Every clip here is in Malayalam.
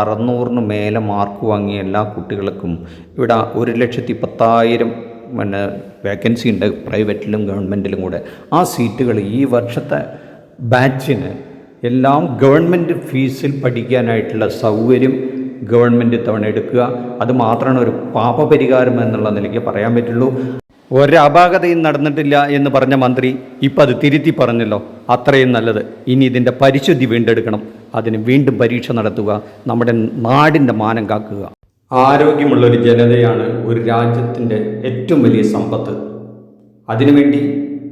അറുന്നൂറിന് മേലെ മാർക്ക് വാങ്ങിയ എല്ലാ കുട്ടികൾക്കും ഇവിടെ ഒരു ലക്ഷത്തി പത്തായിരം പിന്നെ വേക്കൻസി ഉണ്ട് പ്രൈവറ്റിലും ഗവൺമെന്റിലും കൂടെ. ആ സീറ്റുകൾ ഈ വർഷത്തെ ബാച്ചിന് എല്ലാം ഗവൺമെന്റ് ഫീസിൽ പഠിക്കാനായിട്ടുള്ള സൗകര്യം ഗവൺമെന്റ് തവണ എടുക്കുക. അത് മാത്രമാണ് ഒരു പാപപരിഹാരം എന്നുള്ള നിലയ്ക്ക് പറയാൻ പറ്റുള്ളൂ. ഒരപാകതയും നടന്നിട്ടില്ല എന്ന് പറഞ്ഞ മന്ത്രി ഇപ്പം അത് തിരുത്തി പറഞ്ഞല്ലോ. അത്രയും നല്ലത്. ഇനി ഇതിന്റെ പരിശുദ്ധി വീണ്ടെടുക്കണം. അതിന് വീണ്ടും പരീക്ഷ നടത്തുക നമ്മുടെ നാടിന്റെ മാനം കാക്കുക. ആരോഗ്യമുള്ളൊരു ജനതയാണ് ഒരു രാജ്യത്തിന്റെ ഏറ്റവും വലിയ സമ്പത്ത്. അതിനുവേണ്ടി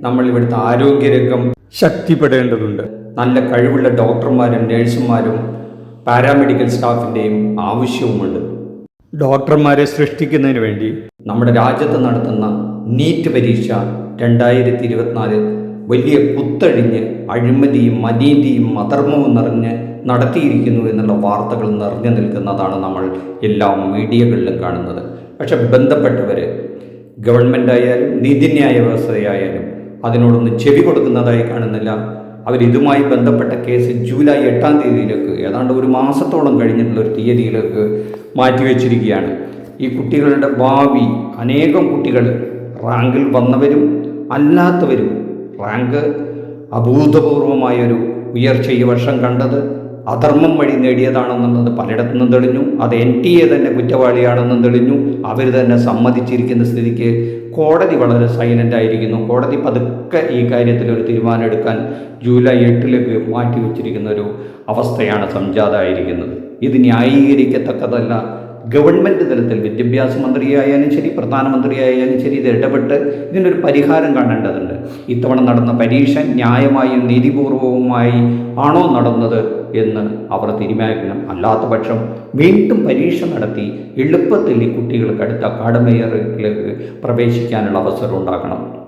നമ്മൾ ഇവിടുത്തെ ആരോഗ്യരംഗം ശക്തിപ്പെടേണ്ടതുണ്ട്. നല്ല കഴിവുള്ള ഡോക്ടർമാരും നേഴ്സുമാരും പാരാമെഡിക്കൽ സ്റ്റാഫിന്റെയും ആവശ്യവുമുണ്ട്. ഡോക്ടർമാരെ സൃഷ്ടിക്കുന്നതിന് വേണ്ടി നമ്മുടെ രാജ്യത്ത് നടത്തുന്ന നീറ്റ് പരീക്ഷ രണ്ടായിരത്തി ഇരുപത്തിനാല് വലിയ കുത്തഴിഞ്ഞ് അഴിമതിയും അനീതിയും അധർമ്മവും നിറഞ്ഞ് നടത്തിയിരിക്കുന്നു എന്നുള്ള വാർത്തകൾ നിറഞ്ഞു നിൽക്കുന്നതാണ് നമ്മൾ എല്ലാ മീഡിയകളിലും കാണുന്നത്. പക്ഷെ ബന്ധപ്പെട്ടവർ ഗവൺമെന്റ് ആയാലും നീതിന്യായ വ്യവസ്ഥയായാലും അതിനോടൊന്ന് ചെവി കൊടുക്കുന്നതായി കാണുന്നില്ല. അവരിതുമായി ബന്ധപ്പെട്ട കേസ് ജൂലൈ എട്ടാം തീയതിയിലേക്ക് ഏതാണ്ട് ഒരു മാസത്തോളം കഴിഞ്ഞിട്ടുള്ള ഒരു തീയതിയിലേക്ക് മാറ്റിവെച്ചിരിക്കുകയാണ് ഈ കുട്ടികളുടെ ഭാവി അനേകം കുട്ടികൾ റാങ്കിൽ വന്നവരും അല്ലാത്തവരും റാങ്ക് അഭൂതപൂർവമായൊരു ഉയർച്ച ഈ വർഷം കണ്ടത് അധർമ്മം വഴി നേടിയതാണെന്നുള്ളത് പലയിടത്തു നിന്നും തെളിഞ്ഞു. അത് എൻ ടി എ തന്നെ കുറ്റവാളിയാണെന്നും തെളിഞ്ഞു. അവർ തന്നെ സമ്മതിച്ചിരിക്കുന്ന സ്ഥിതിക്ക് കോടതി വളരെ സൈലന്റ് ആയിരിക്കുന്നു. കോടതി പതുക്കെ ഈ കാര്യത്തിൽ ഒരു തീരുമാനം എടുക്കാൻ ജൂലൈ എട്ടിലേക്ക് മാറ്റിവെച്ചിരിക്കുന്ന ഒരു അവസ്ഥയാണ് സംജാതായിരിക്കുന്നത് ഇത് ന്യായീകരിക്കത്തക്കതല്ല. ഗവൺമെന്റ് തലത്തിൽ വിദ്യാഭ്യാസ മന്ത്രിയായാലും ശരി പ്രധാനമന്ത്രിയായാലും ശരി ഇത് ഇടപെട്ട് ഇതിനൊരു പരിഹാരം കാണേണ്ടതുണ്ട്. ഇത്തവണ നടന്ന പരീക്ഷ ന്യായമായും നീതിപൂർവവുമായി ആണോ നടന്നത് എന്ന് അവർ തീരുമാനിക്കണം. അല്ലാത്ത പക്ഷം വീണ്ടും പരീക്ഷ നടത്തി എളുപ്പത്തിൽ ഈ കുട്ടികൾക്ക് അടുത്ത അക്കാഡമിയിലേക്ക് പ്രവേശിക്കാനുള്ള അവസരം ഉണ്ടാക്കണം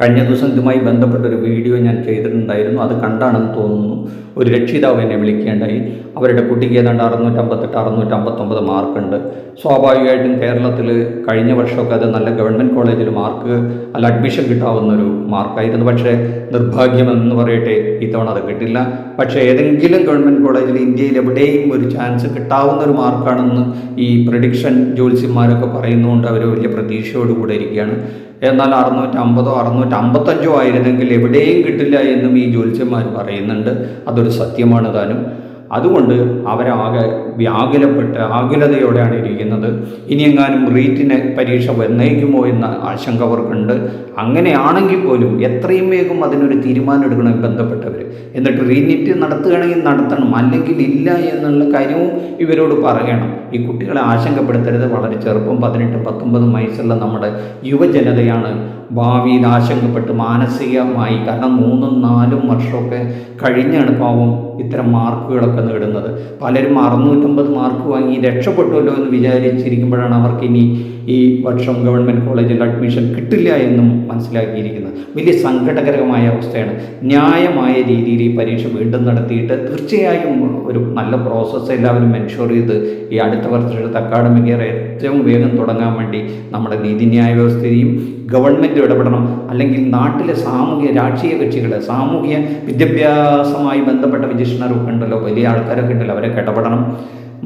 കഴിഞ്ഞ ദിവസം ഇതുമായി ബന്ധപ്പെട്ട ഒരു വീഡിയോ ഞാൻ ചെയ്തിട്ടുണ്ടായിരുന്നു. അത് കണ്ടാണെന്ന് തോന്നുന്നു. ഒരു രക്ഷിതാവ് എന്നെ വിളിക്കേണ്ടായി അവരുടെ കുട്ടിക്ക് ഏതാണ്ട് അറുന്നൂറ്റമ്പത്തെട്ട് അറുന്നൂറ്റമ്പത്തൊമ്പത് മാർക്കുണ്ട്. സ്വാഭാവികമായിട്ടും കേരളത്തിൽ കഴിഞ്ഞ വർഷമൊക്കെ അത് നല്ല ഗവൺമെന്റ് കോളേജിൽ മാർക്ക് അല്ല അഡ്മിഷൻ കിട്ടാവുന്ന ഒരു മാർക്കായിരുന്നു. പക്ഷേ നിർഭാഗ്യമെന്ന് പറയട്ടെ ഇത്തവണ അത് കിട്ടില്ല. പക്ഷേ ഏതെങ്കിലും ഗവൺമെന്റ് കോളേജിൽ ഇന്ത്യയിൽ എവിടെയും ഒരു ചാൻസ് കിട്ടാവുന്ന ഒരു മാർക്കാണെന്ന് ഈ പ്രഡിക്ഷൻ ജ്യോത്സ്യന്മാരൊക്കെ പറയുന്നതുകൊണ്ട് അവർ വലിയ പ്രതീക്ഷയോടുകൂടെ ഇരിക്കുകയാണ്. എന്നാൽ അറുന്നൂറ്റമ്പതോ അറുന്നൂറ്റമ്പത്തഞ്ചോ ആയിരുന്നെങ്കിൽ എവിടെയും കിട്ടില്ല എന്നും ഈ ജ്യോത്സ്യന്മാർ പറയുന്നുണ്ട്. അതൊരു സത്യമാണ് താനും. അതുകൊണ്ട് അവരാകെ വ്യാകുലപ്പെട്ട് ആകുലതയോടെയാണ് ഇരിക്കുന്നത്. ഇനിയെങ്ങാനും റീറ്റിന് പരീക്ഷ വന്നേക്കുമോ എന്ന ആശങ്ക അവർക്കുണ്ട്. അങ്ങനെയാണെങ്കിൽ പോലും എത്രയും വേഗം അതിനൊരു തീരുമാനം എടുക്കണം ബന്ധപ്പെട്ടവർ എന്നിട്ട് റീനിറ്റ് നടത്തുകയാണെങ്കിൽ നടത്തണം. അല്ലെങ്കിൽ ഇല്ല എന്നുള്ള കാര്യവും ഇവരോട് പറയണം. ഈ കുട്ടികളെ ആശങ്കപ്പെടുത്തരുത്. വളരെ ചെറുപ്പം പതിനെട്ടും പത്തൊമ്പതും വയസ്സുള്ള നമ്മുടെ യുവജനതയാണ് ഭാവിയിൽ ആശങ്കപ്പെട്ട് മാനസികമായി കാരണം മൂന്നും നാലും വർഷമൊക്കെ കഴിഞ്ഞാണ് പാവം ഇത്തരം മാർക്കുകളൊക്കെ നേടുന്നത്. പലരും അറുന്നൂറ്റമ്പത് മാർക്ക് വാങ്ങി രക്ഷപ്പെട്ടുമല്ലോ എന്ന് വിചാരിച്ചിരിക്കുമ്പോഴാണ് അവർക്ക് ഇനി ഈ വർഷം ഗവൺമെന്റ് കോളേജിൽ അഡ്മിഷൻ കിട്ടില്ല എന്നും മനസ്സിലാക്കിയിരിക്കുന്നത്. വലിയ സങ്കടകരമായ അവസ്ഥയാണ്. ന്യായമായ രീതിയിൽ ഈ പരീക്ഷ വീണ്ടും നടത്തിയിട്ട് തീർച്ചയായും ഒരു നല്ല പ്രോസസ്സ് എല്ലാവരും എൻഷുർ ചെയ്ത് ഈ അടുത്ത വർഷത്തെ അക്കാഡമിക് ഇയർ ഏറ്റവും വേഗം തുടങ്ങാൻ വേണ്ടി നമ്മുടെ നീതിന്യായ വ്യവസ്ഥയും ഗവൺമെന്റ് ഇടപെടണം. അല്ലെങ്കിൽ നാട്ടിലെ സാമൂഹ്യ രാഷ്ട്രീയ കക്ഷികൾ സാമൂഹ്യ വിദ്യാഭ്യാസമായി ബന്ധപ്പെട്ട വിജിഷണറൊക്കെ ഉണ്ടല്ലോ വലിയ ആൾക്കാരൊക്കെ ഉണ്ടല്ലോ അവരൊക്കെ ഇടപെടണം.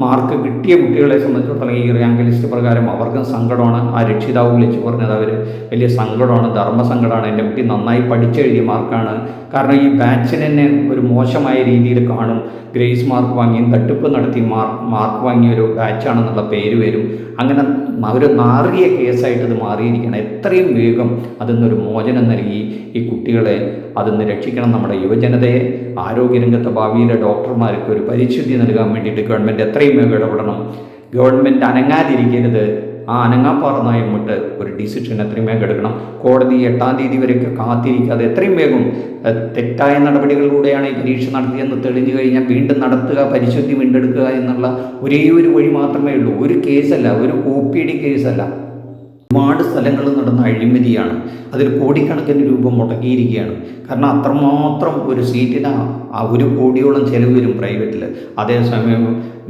മാർക്ക് കിട്ടിയ കുട്ടികളെ സംബന്ധിച്ചിടത്തോളം ഈ റാങ്ക് ലിസ്റ്റ് പ്രകാരം അവർക്കും സങ്കടമാണ്. ആ രക്ഷിതാവ് വിളിച്ച് പറഞ്ഞത് അവർ വലിയ സങ്കടമാണ് ധർമ്മസങ്കടമാണ് എന്റെ കുട്ടി നന്നായി പഠിച്ചെഴുതിയ മാർക്കാണ്. കാരണം ഈ ബാച്ചിന് ഒരു മോശമായ രീതിയിൽ കാണും. ഗ്രേസ് മാർക്ക് വാങ്ങിയും തട്ടിപ്പ് നടത്തി മാർക്ക് മാർക്ക് വാങ്ങിയ ഒരു ബാച്ചാണെന്നുള്ള പേര് വരും. അങ്ങനെ അവർ നാറിയ കേസായിട്ട് അത് മാറിയിരിക്കണം എത്രയും വേഗം അതിൽ നിന്നൊരു മോചനം നൽകി ഈ കുട്ടികളെ അതിൽ നിന്ന് രക്ഷിക്കണം. നമ്മുടെ യുവജനതയെ ആരോഗ്യരംഗത്തെ ഭാവിയിലെ ഡോക്ടർമാർക്ക് ഒരു പരിശുദ്ധി നൽകാൻ വേണ്ടിയിട്ട് ഗവൺമെന്റ് എത്രയും വേഗം ഇടപെടണം. ഗവൺമെന്റ് അനങ്ങാതിരിക്കരുത്. ആ അനങ്ങാപ്പാറ വിട്ട് ഒരു ഡിസിഷൻ എത്രയും വേഗം എടുക്കണം. കോടതി എട്ടാം തീയതി വരെയൊക്കെ കാത്തിരിക്കാതെ എത്രയും വേഗം തെറ്റായ നടപടികളിലൂടെയാണ് ഈ പരീക്ഷ നടത്തിയെന്ന് തെളിഞ്ഞു കഴിഞ്ഞാൽ വീണ്ടും നടത്തുക പരിശുദ്ധി വീണ്ടെടുക്കുക എന്നുള്ള ഒരേ ഒരു വഴി മാത്രമേ ഉള്ളൂ. ഒരു കേസല്ല ഒരു ഒ പി ഡി കേസല്ല ഒരുപാട് സ്ഥലങ്ങളിൽ നടന്ന അഴിമതിയാണ്. അതിൽ കോടിക്കണക്കിന് രൂപ മുടക്കിയിരിക്കുകയാണ്. കാരണം അത്രമാത്രം ഒരു സീറ്റിന് ഒരു കോടിയോളം ചിലവ് വരും പ്രൈവറ്റിൽ അതേസമയം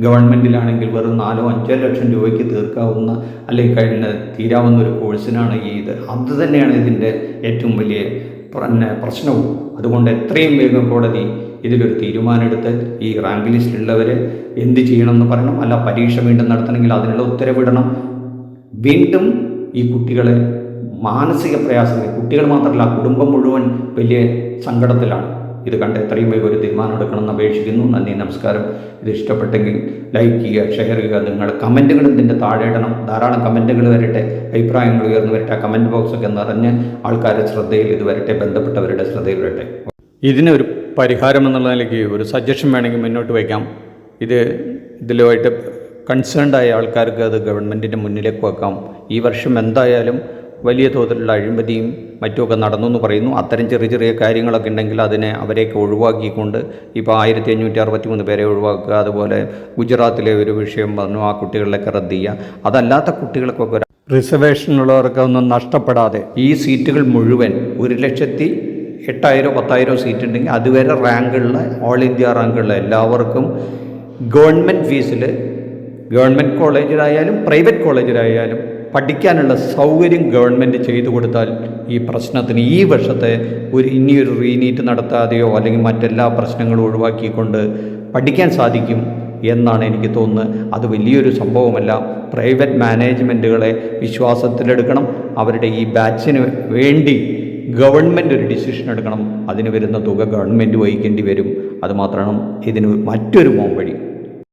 ഗവൺമെന്റിലാണെങ്കിൽ വെറും നാലോ അഞ്ചോ ലക്ഷം രൂപയ്ക്ക് തീർക്കാവുന്ന അല്ലെങ്കിൽ കഴിഞ്ഞ തീരാവുന്ന ഒരു കോഴ്സിനാണ് ഈ ഇത്. അത് തന്നെയാണ് ഇതിന്റെ ഏറ്റവും വലിയ പ്രശ്നവും. അതുകൊണ്ട് എത്രയും വേഗം കോടതി ഇതിലൊരു തീരുമാനമെടുത്ത് ഈ റാങ്ക് ലിസ്റ്റിലുള്ളവർ എന്ത് ചെയ്യണമെന്ന് പറയണം. അല്ല പരീക്ഷ വീണ്ടും നടത്തണമെങ്കിൽ അതിനുള്ള ഉത്തരവിടണം. വീണ്ടും ഈ കുട്ടികളെ മാനസിക പ്രയാസങ്ങൾ കുട്ടികൾ മാത്രമല്ല കുടുംബം മുഴുവൻ വലിയ സങ്കടത്തിലാണ്. ഇത് കണ്ട് എത്രയും വേഗം ഒരു തീരുമാനം എടുക്കണമെന്ന് അപേക്ഷിക്കുന്നു. നന്ദി നമസ്കാരം. ഇത് ഇഷ്ടപ്പെട്ടെങ്കിൽ ലൈക്ക് ചെയ്യുക ഷെയർ ചെയ്യുക. നിങ്ങളുടെ കമന്റുകൾ ഇതിന്റെ താഴെ ഇടണം. ധാരാളം കമന്റുകൾ വരട്ടെ. അഭിപ്രായങ്ങൾ ഉയർന്നു വരട്ടെ. ആ കമന്റ് ബോക്സൊക്കെ നിറഞ്ഞ് ആൾക്കാരുടെ ശ്രദ്ധയിൽ ഇത് വരട്ടെ. ബന്ധപ്പെട്ടവരുടെ ശ്രദ്ധയിൽ വരട്ടെ. ഇതിനൊരു പരിഹാരം എന്നുള്ള നിലയ്ക്ക് ഒരു സജഷൻ വേണമെങ്കിൽ മുന്നോട്ട് വയ്ക്കാം. ഇത് ഇതിലുമായിട്ട് കൺസേൺഡ് ആയ ആൾക്കാർക്ക് അത് ഗവൺമെന്റിന്റെ മുന്നിലേക്ക് വെക്കാം. ഈ വർഷം എന്തായാലും വലിയ തോതിലുള്ള അഴിമതിയും മറ്റുമൊക്കെ നടന്നു എന്ന് പറയുന്നു. അത്തരം ചെറിയ ചെറിയ കാര്യങ്ങളൊക്കെ ഉണ്ടെങ്കിൽ അതിനെ അവരെയൊക്കെ ഒഴിവാക്കിക്കൊണ്ട് ഇപ്പോൾ ആയിരത്തി അഞ്ഞൂറ്റി അറുപത്തി മൂന്ന് പേരെ ഒഴിവാക്കുക. അതുപോലെ ഗുജറാത്തിലെ ഒരു വിഷയം പറഞ്ഞു ആ കുട്ടികളിലൊക്കെ റദ്ദ് ചെയ്യുക. അതല്ലാത്ത കുട്ടികൾക്കൊക്കെ ഒരു റിസർവേഷനുള്ളവർക്ക് ഒന്നും നഷ്ടപ്പെടാതെ ഈ സീറ്റുകൾ മുഴുവൻ ഒരു ലക്ഷത്തി എട്ടായിരോ പത്തായിരോ സീറ്റ് ഉണ്ടെങ്കിൽ അതുവരെ റാങ്കുള്ള ഓൾ ഇന്ത്യ റാങ്കുള്ള എല്ലാവർക്കും ഗവൺമെന്റ് ഫീസിൽ ഗവൺമെന്റ് കോളേജിലായാലും പ്രൈവറ്റ് കോളേജിലായാലും പഠിക്കാനുള്ള സൗകര്യം ഗവൺമെന്റ് ചെയ്തു കൊടുത്താൽ ഈ പ്രശ്നത്തിന് ഈ വർഷത്തെ ഒരു ഇനിയൊരു റീനീറ്റ് നടത്താതെയോ അല്ലെങ്കിൽ മറ്റെല്ലാ പ്രശ്നങ്ങളും ഒഴിവാക്കിക്കൊണ്ട് പഠിക്കാൻ സാധിക്കും എന്നാണ് എനിക്ക് തോന്നുന്നത്. അത് വലിയൊരു സംഭവമല്ല. പ്രൈവറ്റ് മാനേജ്മെന്റുകളെ വിശ്വാസത്തിലെടുക്കണം. അവരുടെ ഈ ബാച്ചിന് വേണ്ടി ഗവൺമെന്റ് ഒരു ഡിസിഷൻ എടുക്കണം. അതിന് വരുന്ന തുക ഗവൺമെന്റ് വഹിക്കേണ്ടി വരും. അതുമാത്രമാണ് ഇതിന് മറ്റൊരു പോംവഴി